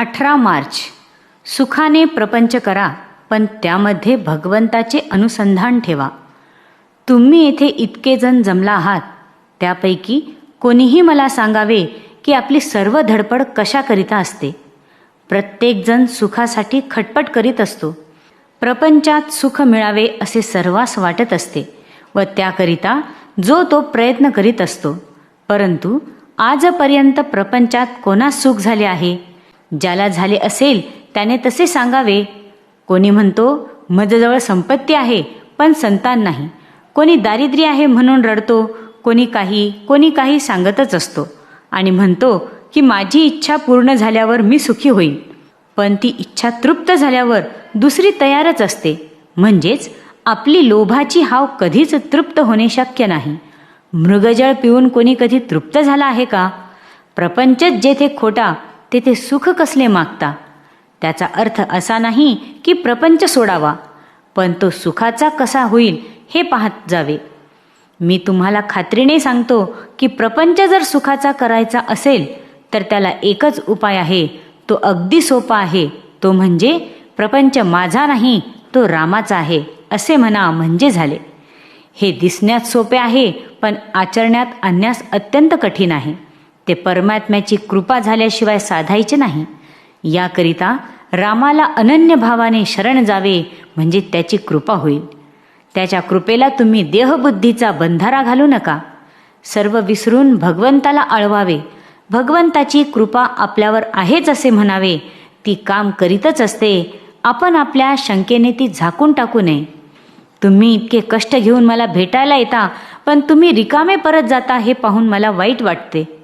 अठरा मार्च. सुखाने प्रपंच करा पण त्यामध्ये भगवंताचे अनुसंधान ठेवा. तुम्ही येथे इतके जण जमला आहात त्यापैकी कोणीही मला सांगावे की आपली सर्व धडपड कशाकरिता असते. प्रत्येकजण सुखासाठी खटपट करीत असतो. प्रपंचात सुख मिळावे असे सर्वांस वाटत असते व त्याकरिता जो तो प्रयत्न करीत असतो. परंतु आजपर्यंत प्रपंचात कोणास सुख झाले आहे? ज्याला झाले असेल त्याने तसे सांगावे. कोणी म्हणतो मजजवळ संपत्ती आहे पण संतान नाही. कोणी दारिद्र्य आहे म्हणून रडतो कोणी काही कोणी काही सांगतच असतो. आणि म्हणतो की माझी इच्छा पूर्ण झाल्यावर मी सुखी होईन. पण ती इच्छा तृप्त झाल्यावर दुसरी तयारच असते. म्हणजेच आपली लोभाची हाव कधीच तृप्त होणे शक्य नाही. मृगजळ पिऊन कोणी कधी तृप्त झाला आहे का? प्रपंचच जेथे खोटा तेथे सुख कसले मागता? त्याचा अर्थ असा नाही की प्रपंच सोडावा पण तो सुखाचा कसा होईल हे पाहत जावे. मी तुम्हाला खात्रीने सांगतो की प्रपंच जर सुखाचा करायचा असेल तर त्याला एकच उपाय आहे तो अगदी सोपा आहे. तो म्हणजे प्रपंच माझा नाही तो रामाचा आहे असे म्हणा म्हणजे झाले. हे दिसण्यात सोपे आहे पण आचरण्यात आणण्यास अत्यंत कठीण आहे. ते परमात्म्याची कृपा झाल्याशिवाय साधायचे नाही. याकरिता रामाला अनन्य भावाने शरण जावे म्हणजे त्याची कृपा होईल. त्याच्या कृपेला तुम्ही देहबुद्धीचा बंधारा घालू नका. सर्व विसरून भगवंताला आळवावे. भगवंताची कृपा आपल्यावर आहेच असे म्हणावे. ती काम करीतच असते. आपण आपल्या शंकेने ती झाकून टाकू नये. तुम्ही इतके कष्ट घेऊन मला भेटायला येता पण तुम्ही रिकामे परत जाता हे पाहून मला वाईट वाटते.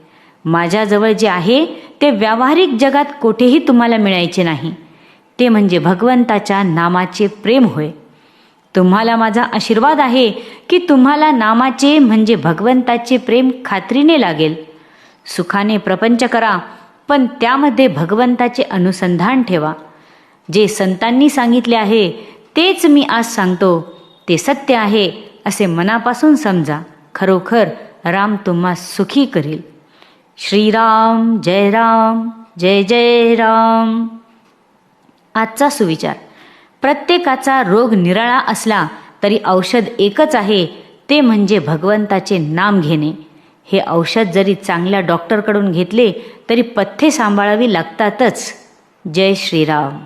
माझ्याजवळ जे आहे ते व्यावहारिक जगात कोठेही तुम्हाला मिळायचे नाही. ते म्हणजे भगवंताच्या नामाचे प्रेम होय. तुम्हाला माझा आशीर्वाद आहे की तुम्हाला नामाचे म्हणजे भगवंताचे प्रेम खात्रीने लागेल. सुखाने प्रपंच करा पण त्यामध्ये भगवंताचे अनुसंधान ठेवा. जे संतांनी सांगितले आहे तेच मी आज सांगतो. ते सत्य आहे असे मनापासून समजा. खरोखर राम तुम्हा सुखी करील. श्रीराम जय राम जय जय राम आजचा सुविचार. प्रत्येकाचा रोग निराळा असला तरी औषध एकच आहे ते म्हणजे भगवंताचे नाम घेणे. हे औषध जरी चांगल्या डॉक्टरकडून घेतले तरी पथ्ये सांभाळावी लागतातच. जय श्रीराम.